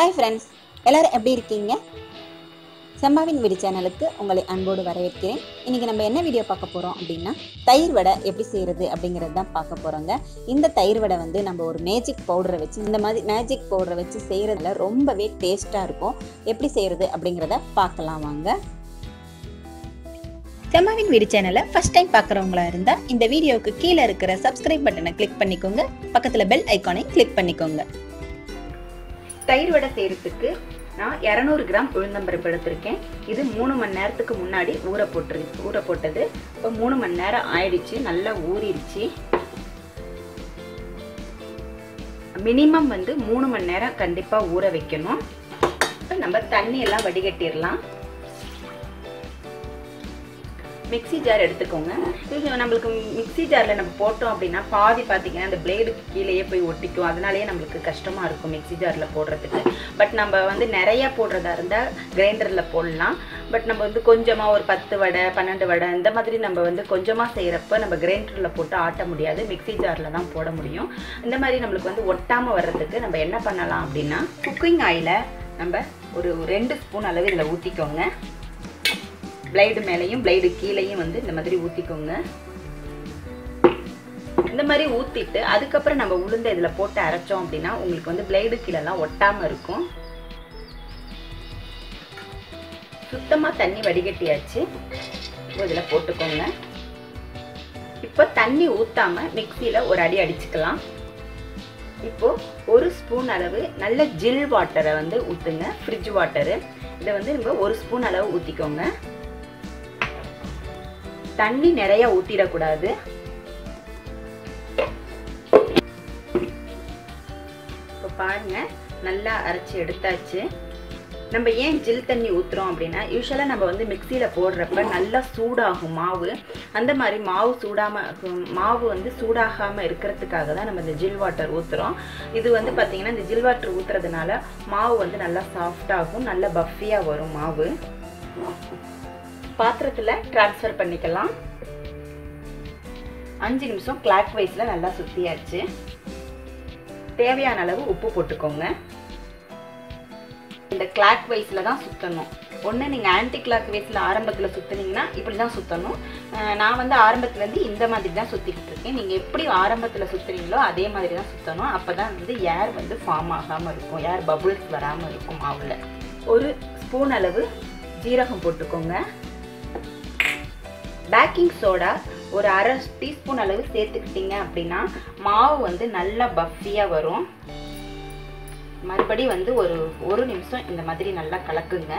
Hi friends எல்லோரும் எப்படி இருக்கீங்க? செம்மாவின் வீடு சேனலுக்கு உங்களை அன்போடு வரவேற்கிறேன். இன்றைக்கி நம்ம என்ன வீடியோ பார்க்க போகிறோம் அப்படின்னா தயிர் வடை எப்படி செய்கிறது அப்படிங்கிறது தான் பார்க்க போகிறோங்க இந்த தயிர் வடை வந்து நம்ம ஒரு மேஜிக் பவுடரை வச்சு இந்த மாதிரி மேஜிக் பவுடரை வச்சு செய்கிறதுல ரொம்பவே டேஸ்ட்டாக இருக்கும். எப்படி செய்கிறது அப்படிங்கிறத பார்க்கலாம் வாங்க. செம்மாவின் வீடு சேனலை ஃபர்ஸ்ட் டைம் பார்க்குறவங்களா இருந்தால் இந்த வீடியோவுக்கு கீழே இருக்கிற சப்ஸ்கிரைப் பட்டனை கிளிக் பண்ணிக்கோங்க. பக்கத்தில் பெல் ஐக்கானை கிளிக் பண்ணிக்கோங்க. தயிர் வடை செய்கிறதுக்கு நான் இரநூறு கிராம் உளுந்தம்பருப்பு எடுத்திருக்கேன். இது மூணு மணி நேரத்துக்கு முன்னாடி ஊற போட்டு ஊற போட்டது. இப்போ மூணு மணி நேரம் ஆயிடுச்சு நல்லா ஊறிடுச்சு. மினிமம் வந்து மூணு மணி நேரம் கண்டிப்பாக ஊற வைக்கணும். இப்போ நம்ம தண்ணி எல்லாம் வடிகட்டிடலாம். மிக்சி ஜார் எடுத்துக்கோங்க. நம்மளுக்கு மிக்சி ஜாரில் நம்ம போட்டோம் அப்படின்னா பாதி பார்த்தீங்கன்னா அந்த பிளேடுக்கு கீழேயே போய் ஒட்டிக்கும். அதனாலேயே நம்மளுக்கு கஷ்டமாக இருக்கும் மிக்சி ஜாரில் போடுறதுக்கு. பட் நம்ம வந்து நிறையா போடுறதா இருந்தால் கிரைண்டரில் போடலாம். பட் நம்ம வந்து கொஞ்சமாக ஒரு பத்து வடை பன்னெண்டு வடை இந்த மாதிரி நம்ம வந்து கொஞ்சமாக செய்கிறப்ப நம்ம கிரைண்டரில் போட்டு ஆட்ட முடியாது. மிக்சி ஜாரில் தான் போட முடியும். இந்த மாதிரி நம்மளுக்கு வந்து ஒட்டாமல் வர்றதுக்கு நம்ம என்ன பண்ணலாம் அப்படின்னா குக்கிங் ஆயிலை நம்ம ஒரு ரெண்டு ஸ்பூன் அளவு இதில் ஊற்றிக்கோங்க பிளைடு மேலேயும் பிளைடு கீழேயும் வந்து இந்த மாதிரி ஊற்றிக்கோங்க இந்த மாதிரி ஊற்றிட்டு அதுக்கப்புறம் நம்ம உளுந்த இதில் போட்டு அரைச்சோம் அப்படின்னா உங்களுக்கு வந்து பிளைடு கீழெல்லாம் ஒட்டாமல் இருக்கும். சுத்தமாக தண்ணி வடிகட்டியாச்சு. இதில் போட்டுக்கோங்க. இப்போ தண்ணி ஊற்றாம மிக்சியில் ஒரு அடி அடிச்சுக்கலாம். இப்போ ஒரு ஸ்பூன் அளவு நல்ல ஜில் வாட்டரை வந்து ஊற்றுங்க ஃப்ரிட்ஜ் வாட்டரு இதை வந்து நம்ம ஒரு ஸ்பூன் அளவு ஊற்றிக்கோங்க தண்ணி நிறைய ஊத்திடக்கூடாது. இப்போ பாருங்க நல்லா அரைச்சி எடுத்தாச்சு. நம்ம ஏன் ஜில் தண்ணி ஊற்றுறோம் அப்படின்னா யூஸ்வலாக நம்ம வந்து மிக்சியில் போடுறப்ப நல்லா சூடாகும் மாவு. அந்த மாதிரி மாவு சூடாமல் மாவு வந்து சூடாகாமல் இருக்கிறதுக்காக தான் நம்ம இந்த ஜில் வாட்டர் ஊற்றுறோம் இது வந்து பார்த்திங்கன்னா இந்த ஜில் வாட்டர் ஊற்றுறதுனால மாவு வந்து நல்லா சாஃப்டாகும் நல்லா பஃபியாக வரும் மாவு. பாத்திரத்தில் ட்ரான்ஸ்ஃபர் பண்ணிக்கலாம். அஞ்சு நிமிஷம் கிளாக் வைஸில் நல்லா சுற்றியாச்சு தேவையான அளவு உப்பு போட்டுக்கோங்க. இந்த கிளாக் வைஸில் தான் சுற்றணும் ஒன்று நீங்கள் ஆன்டி கிளாக் வைஸில் ஆரம்பத்தில் சுற்றுனீங்கன்னா இப்படி தான் சுற்றணும் நான் வந்து ஆரம்பத்துலேருந்து இந்த மாதிரி தான் சுற்றிக்கிட்டு இருக்கேன். நீங்கள் எப்படி ஆரம்பத்தில் சுற்றுறீங்களோ அதே மாதிரி தான் சுற்றணும் அப்போ தான் வந்து ஏர் வந்து ஃபார்ம் ஆகாமல் இருக்கும். ஏர் பபுள்ஸ் வராமல் இருக்கும் மாவில். ஒரு ஸ்பூன் அளவு ஜீரகம் போட்டுக்கோங்க. பேக்கிங் சோடா ஒரு அரை டீஸ்பூன் அளவு சேர்த்துக்கிட்டீங்க அப்படின்னா மாவு வந்து நல்லா பஃபியாக வரும். மறுபடி வந்து ஒரு ஒரு நிமிஷம் இந்த மாதிரி நல்லா கலக்குங்க.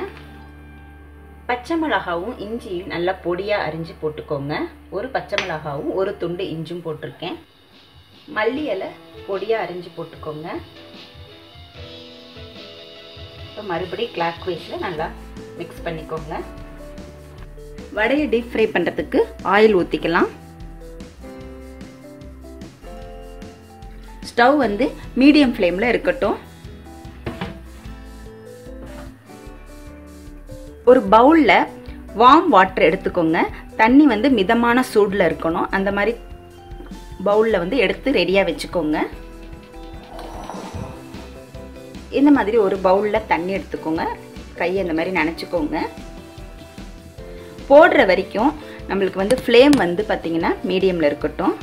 பச்சை மிளகாவும் இஞ்சியும் நல்லா பொடியாக அரிஞ்சு போட்டுக்கோங்க. ஒரு பச்சை மிளகாவும் ஒரு துண்டு இஞ்சும் போட்டிருக்கேன். மல்லி இலை பொடியாக அரிஞ்சு போட்டுக்கோங்க. இப்போ மறுபடியும் கிளாக் வைஸில் நல்லா மிக்ஸ் பண்ணிக்கோங்க. வடையை டீப் ஃப்ரை பண்ணுறதுக்கு ஆயில் ஊற்றிக்கலாம் ஸ்டவ் வந்து மீடியம் ஃப்ளேமில் இருக்கட்டும். ஒரு பவுலில் வார்ம் வாட்டர் எடுத்துக்கோங்க. தண்ணி வந்து மிதமான சூடில் இருக்கணும். அந்த மாதிரி பவுலில் வந்து எடுத்து ரெடியாக வச்சுக்கோங்க. இந்த மாதிரி ஒரு பவுலில் தண்ணி எடுத்துக்கோங்க. கையை இந்த மாதிரி நினச்சிக்கோங்க. போடுற வரைக்கும் நம்மளுக்கு வந்து ஃப்ளேம் வந்து பார்த்திங்கன்னா மீடியமில் இருக்கட்டும்.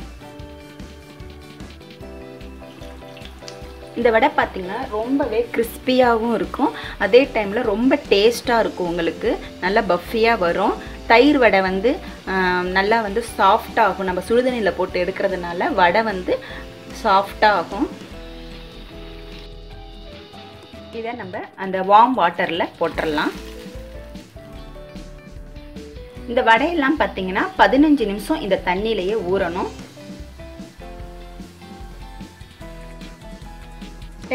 இந்த வடை பார்த்திங்கன்னா ரொம்பவே கிறிஸ்பியாகவும் இருக்கும். அதே டைமில் ரொம்ப டேஸ்ட்டாக இருக்கும் உங்களுக்கு. நல்லா பஃபியாக வரும். தயிர் வடை வந்து நல்லா வந்து சாஃப்டாகும் நம்ம சுடுதண்ணியில் போட்டு எடுக்கிறதுனால வடை வந்து சாஃப்டாகும் இதை நம்ம அந்த வார்ம் வாட்டரில் போட்டுடலாம் இந்த வடையெல்லாம் பார்த்தீங்கன்னா பதினஞ்சு நிமிஷம் இந்த தண்ணியிலேயே ஊறணும்.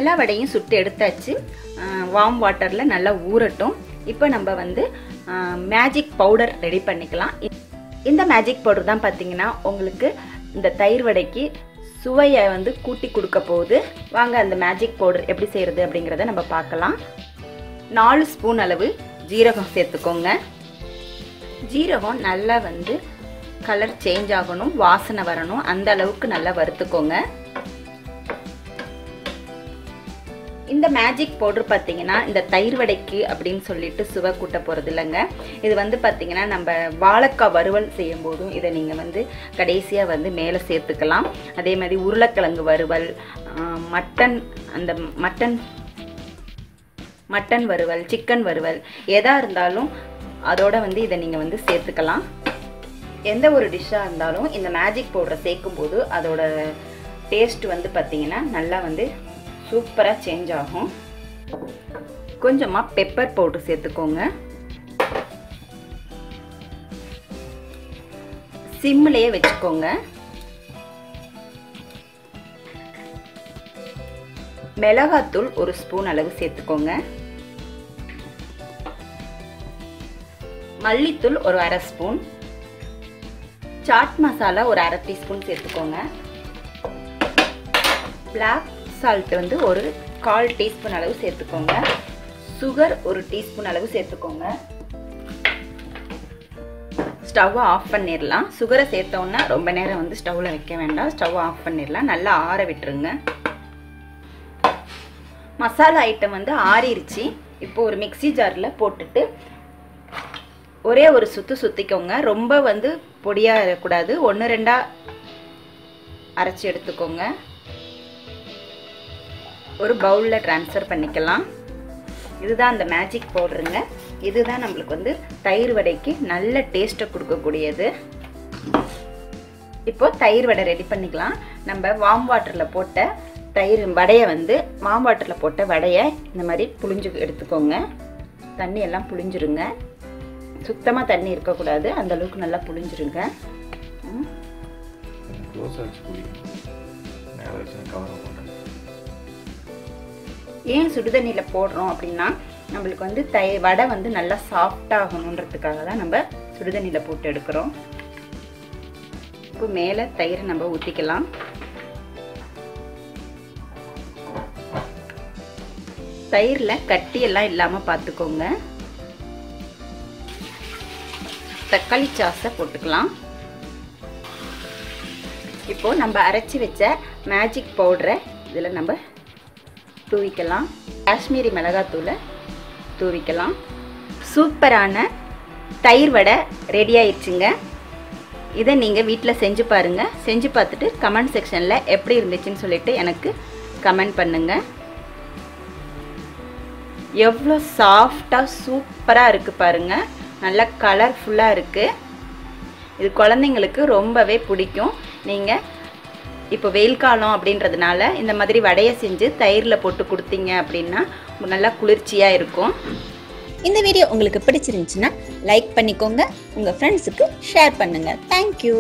எல்லா வடையும் சுட்டு எடுத்தாச்சு. வார்ம் வாட்டரில் நல்லா ஊறட்டும். இப்போ நம்ம வந்து மேஜிக் பவுடர் ரெடி பண்ணிக்கலாம். இந்த மேஜிக் பவுடர் தான் பார்த்தீங்கன்னா உங்களுக்கு இந்த தயிர் வடைக்கு சுவையை வந்து கூட்டி கொடுக்க போகுது. வாங்க அந்த மேஜிக் பவுடர் எப்படி செய்கிறது அப்படிங்கிறத நம்ம பார்க்கலாம். நாலு ஸ்பூன் அளவு ஜீரகம் சேர்த்துக்கோங்க. ஜீரகம் நல்லா வந்து கலர் சேஞ்ச் ஆகணும் வாசனை வரணும். அந்த அளவுக்கு நல்லா வறுத்துக்கோங்க. இந்த மேஜிக் பவுடர் பார்த்தீங்கன்னா இந்த தயிர் வடைக்கு அப்படின்னு சொல்லிட்டு சுவை கூட்ட போகிறது இல்லைங்க. இது வந்து பார்த்தீங்கன்னா நம்ம வாழைக்காய் வறுவல் செய்யும் போதும் இதை நீங்கள் வந்து கடைசியாக வந்து மேலே சேர்த்துக்கலாம். அதே மாதிரி உருளைக்கிழங்கு வறுவல் மட்டன் அந்த மட்டன் மட்டன் வறுவல் சிக்கன் வறுவல் எதாக இருந்தாலும் அதோட வந்து இதை நீங்கள் வந்து சேர்த்துக்கலாம். எந்த ஒரு டிஷ்ஷாக இருந்தாலும் இந்த மேஜிக் பவுடரை சேர்க்கும் போது அதோட டேஸ்ட் வந்து பார்த்தீங்கன்னா நல்லா வந்து சூப்பராக சேஞ்ச் ஆகும். கொஞ்சமாக பெப்பர் பவுடர் சேர்த்துக்கோங்க. சிம்லேயே வச்சுக்கோங்க. மிளகாத்தூள் ஒரு ஸ்பூன் அளவு சேர்த்துக்கோங்க. மல்லித்தூள் ஒரு அரை ஸ்பூன். சாட் மசாலா ஒரு அரை டீஸ்பூன் சேர்த்துக்கோங்க. பிளாக் சால்ட் வந்து ஒரு கால் டீஸ்பூன் அளவு சேர்த்துக்கோங்க. சுகர் ஒரு டீஸ்பூன் அளவு சேர்த்துக்கோங்க. ஸ்டவ்வை ஆஃப் பண்ணிடலாம். சுகரை சேர்த்தோன்னா ரொம்ப நேரம் வந்து ஸ்டவ்வில் வைக்க வேண்டாம். ஸ்டவ் ஆஃப் பண்ணிடலாம். நல்லா ஆற விட்டுருங்க. மசாலா ஐட்டம் வந்து ஆறிடுச்சு இப்போ ஒரு மிக்ஸி ஜாரில் போட்டுட்டு ஒரே ஒரு சுத்து சுற்றிக்கோங்க ரொம்ப வந்து பொடியாக இருக்கக்கூடாது. ஒன்று ரெண்டாக அரைச்சி எடுத்துக்கோங்க. ஒரு பவுலில் ட்ரான்ஸ்ஃபர் பண்ணிக்கலாம். இதுதான் அந்த மேஜிக் பவுடருங்க இதுதான் நம்மளுக்கு வந்து தயிர் வடைக்கு நல்ல டேஸ்ட்டை கொடுக்கக்கூடியது. இப்போ தயிர் வடை ரெடி பண்ணிக்கலாம். நம்ம வாம் வாட்டரில் போட்ட தயிர் வடையை வந்து வாம் வாட்டரில் போட்ட வடையை இந்த மாதிரி புளிஞ்சு எடுத்துக்கோங்க. தண்ணி எல்லாம் புளிஞ்சிருங்க சுத்தமாக தண்ணி இருக்கக்கூடாது. அந்த அளவுக்கு நல்லா மாட்டேன் ஏன் சுடுதண்ணியில் போடுறோம் அப்படின்னா நம்மளுக்கு வந்து தை வடை வந்து நல்லா சாஃப்டாகணுன்றதுக்காக தான் நம்ம சுடுதண்ணியில் போட்டு எடுக்கிறோம். இப்போ மேலே தயிரை நம்ம ஊற்றிக்கலாம் தயிரில் கட்டியெல்லாம் இல்லாமல் பார்த்துக்கோங்க தக்காளி சாஸை போட்டுக்கலாம். இப்போது நம்ம அரைச்சி வச்ச மேஜிக் பவுடரை இதில் நம்ம தூவிக்கலாம். காஷ்மீரி மிளகாத்தூளை தூவிக்கலாம். சூப்பரான தயிர் வடை ரெடி ஆயிடுச்சுங்க. இதை நீங்கள் வீட்டில் செஞ்சு பாருங்கள் செஞ்சு பார்த்துட்டு கமெண்ட் செக்ஷனில் எப்படி இருந்துச்சுன்னு சொல்லிட்டு எனக்கு கமெண்ட் பண்ணுங்கள் எவ்வளோ சாஃப்டாக சூப்பராக இருக்குது பாருங்கள் நல்லா கலர்ஃபுல்லாக இருக்குது இது குழந்தைங்களுக்கு ரொம்பவே பிடிக்கும். நீங்கள் இப்போ வெயில் காலம் அப்படின்றதுனால இந்த மாதிரி வடையை செஞ்சு தயிரில் போட்டு கொடுத்தீங்க அப்படின்னா நல்லா குளிர்ச்சியாக இருக்கும். இந்த வீடியோ உங்களுக்கு பிடிச்சிருந்துச்சுன்னா லைக் பண்ணிக்கோங்க. உங்கள் ஃப்ரெண்ட்ஸுக்கு ஷேர் பண்ணுங்கள் தேங்க்யூ